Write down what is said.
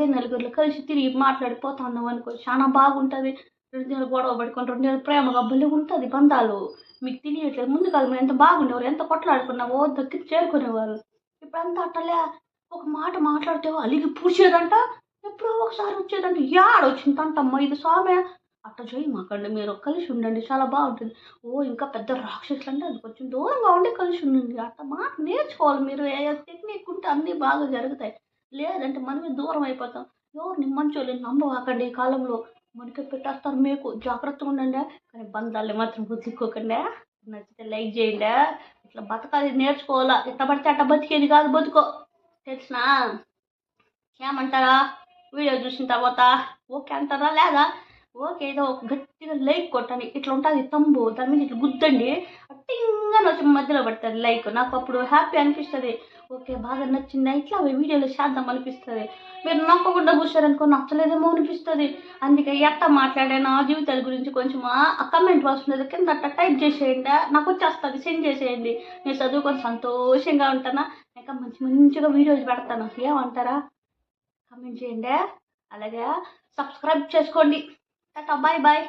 అదే నలుగురిలో కలిసి తిరిగి మాట్లాడిపోతా ఉన్నాం అనుకో. చాలా బాగుంటుంది. రెండు నెలలు గొడవ పడుకొని రెండు నెలలు ప్రేమగా భలే ఉంటుంది బంధాలు. మీకు తెలియట్లేదు. ముందు కాలం ఎంత బాగుండేవారు? ఎంత కొట్లాడుకున్నావో? దగ్గర చేరుకునేవారు. ఇప్పుడంతా అట్టలే. ఒక మాట మాట్లాడితే అలిగి పూడ్చేదంట. ఎప్పుడో ఒకసారి వచ్చేదంట. యాడ వచ్చిందంట ఇది స్వామి? అట్ట చేయమాకండి మీరు కలిసి ఉండండి. చాలా బాగుంటుంది. ఓ ఇంకా పెద్ద రాక్షసులు అంటే అది కొంచెం దూరంగా ఉండి కలిసి ఉండండి. అట్ట మాట నేర్చుకోవాలి మీరు. ఏ టెక్నిక్ ఉంటే అన్నీ బాగా జరుగుతాయి. లేదంటే మనమే దూరం అయిపోతాం. ఎవరిని మంచోళ్ళు నమ్మవాకండి ఈ కాలంలో. మనకే పెట్టేస్తారు మీకు. జాగ్రత్తగా ఉండండి. కానీ బంధాలు మాత్రం వదులుకోకండి నచ్చితే లైక్ చేయండి. ఇట్లా బతకాలి నేర్చుకోవాలా? ఎట్లా పడితే అట్ట బతికేది కాదు బతుకో. తెలిసినా? ఏమంటారా? వీడియో చూసిన తర్వాత ఓకే అంటారా లేదా? ఓకే ఏదో ఒక గట్టిగా లైక్ కొట్టండి. ఇట్లా ఉంటుంది తంబు దాని మీద ఇట్లా గుద్దండి. టింగని వచ్చి మధ్యలో పడుతుంది లైక్ నాకు అప్పుడు హ్యాపీ అనిపిస్తుంది. ఓకే బాగా నచ్చిందా? ఇట్లా వీడియోలో చేద్దాం అనిపిస్తుంది. మీరు నొక్కకుండా కూర్చోరనుకో నచ్చలేదేమో అనిపిస్తుంది. అందుకే ఎట్ట మాట్లాడే నా జీవితాల గురించి కొంచెం ఆ కమెంట్ వస్తున్నది కింద అట్లా టైప్ చేసేయండి. నాకు వచ్చేస్తుంది సెండ్ చేసేయండి. నేను చదువుకొని సంతోషంగా ఉంటానా? ఇంకా మంచి మంచిగా వీడియోస్ పెడతాను? ఏమంటారా? కమెంట్ చేయండి. అలాగే సబ్స్క్రైబ్ చేసుకోండి. Tata bye bye